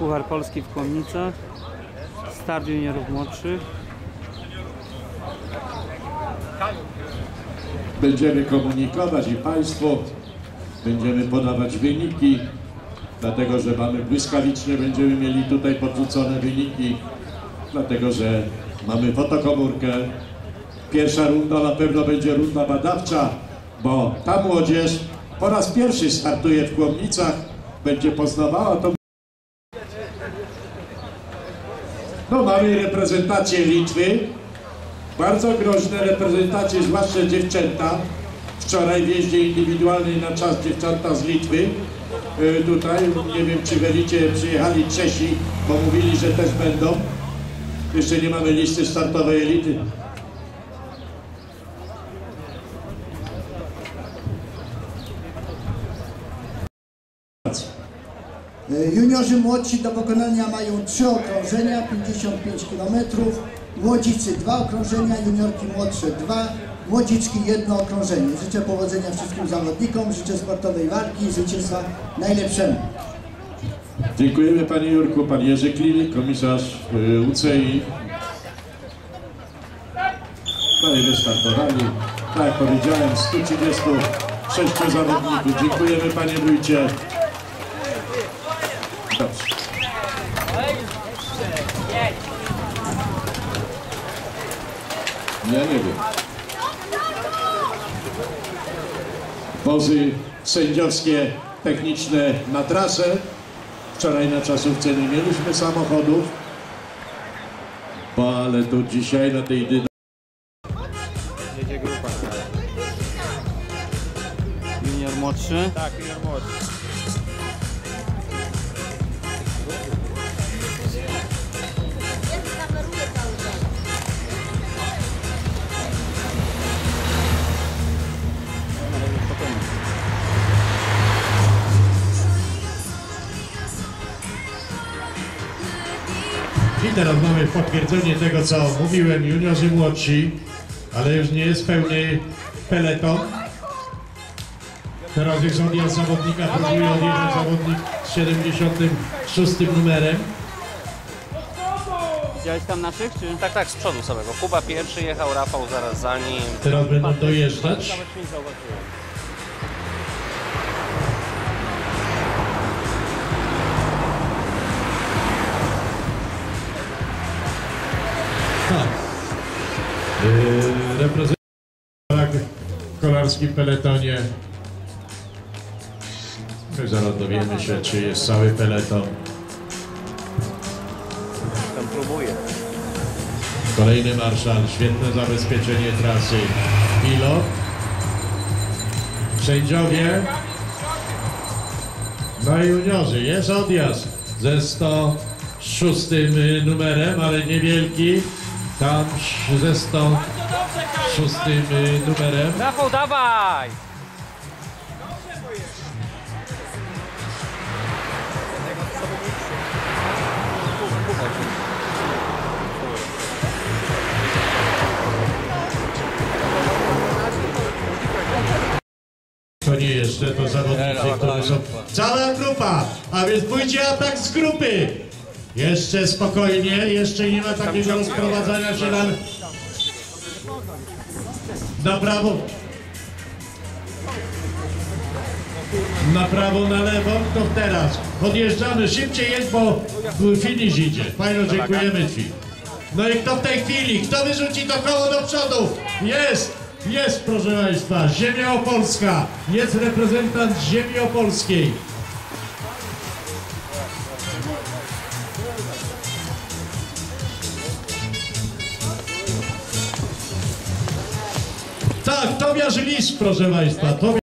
Puchar Polski w Kłomnicach. Start juniorów młodszych. Będziemy komunikować i Państwu będziemy podawać wyniki, dlatego że mamy błyskawicznie, będziemy mieli tutaj podrzucone wyniki, dlatego że mamy fotokomórkę. Pierwsza runda na pewno będzie runda badawcza, bo ta młodzież po raz pierwszy startuje w Kłomnicach, będzie poznawała to. No mamy reprezentację Litwy, bardzo groźne reprezentacje, zwłaszcza dziewczęta. Wczoraj w jeździe indywidualnej na czas dziewczęta z Litwy. Y, Tutaj, nie wiem czy w Elicie przyjechali Czesi, bo mówili, że też będą. Jeszcze nie mamy listy startowej elity. Juniorzy młodsi do pokonania mają trzy okrążenia, 55 km. Młodzicy dwa okrążenia, juniorki młodsze dwa, młodziczki jedno okrążenie. Życzę powodzenia wszystkim zawodnikom, życzę sportowej walki i zwycięstwa najlepszemu. Dziękujemy Panie Jurku, Pan Jerzy Klin, komisarz y, UCI. No i wystartowali. Tak jak powiedziałem, 136 zawodników. Dziękujemy Panie Wójcie. Dobrze. Ja nie wiem. Wozy sędziowskie, techniczne na trasę. Wczoraj na czasówce nie mieliśmy samochodów, bo ale tu dzisiaj na tej dynamice Junior młodszy. Tak, junior młody. I teraz mamy potwierdzenie tego, co mówiłem, juniorzy młodsi, ale już nie jest pełny peleton. Teraz już odjazd zawodnika, próbuje odjechać zawodnik z 76 numerem. Widziałeś tam naszych, czy? Tak, tak, z przodu samego. Kuba pierwszy jechał, Rafał zaraz za nim. Teraz będą dojeżdżać. Tak. Yy, reprezentant w kolarskim peletonie. Zaraz dowiemy się, czy jest cały peleton. Tam próbuje. Kolejny marszal, świetne zabezpieczenie trasy. Pilot. Sędziowie. No i juniorzy, jest odjazd ze 106 numerem, ale niewielki. Tam ze 106 numerem. Rafał, dawaj! To nie jeszcze, to zawodnicy, którzy są... Cała grupa, a więc pójdzie atak z grupy. Jeszcze spokojnie, jeszcze nie ma takiego rozprowadzania się na... Na prawo. Na prawo, na lewo, to teraz. Odjeżdżamy, szybciej jest, bo finish idzie. Fajno, dziękujemy Ci. No i kto w tej chwili, kto wyrzuci to koło do przodu? Jest, jest proszę Państwa, Ziemia Opolska, jest reprezentant Ziemi Opolskiej. Tak, Tobiasz Lis, proszę Państwa, Tobiasz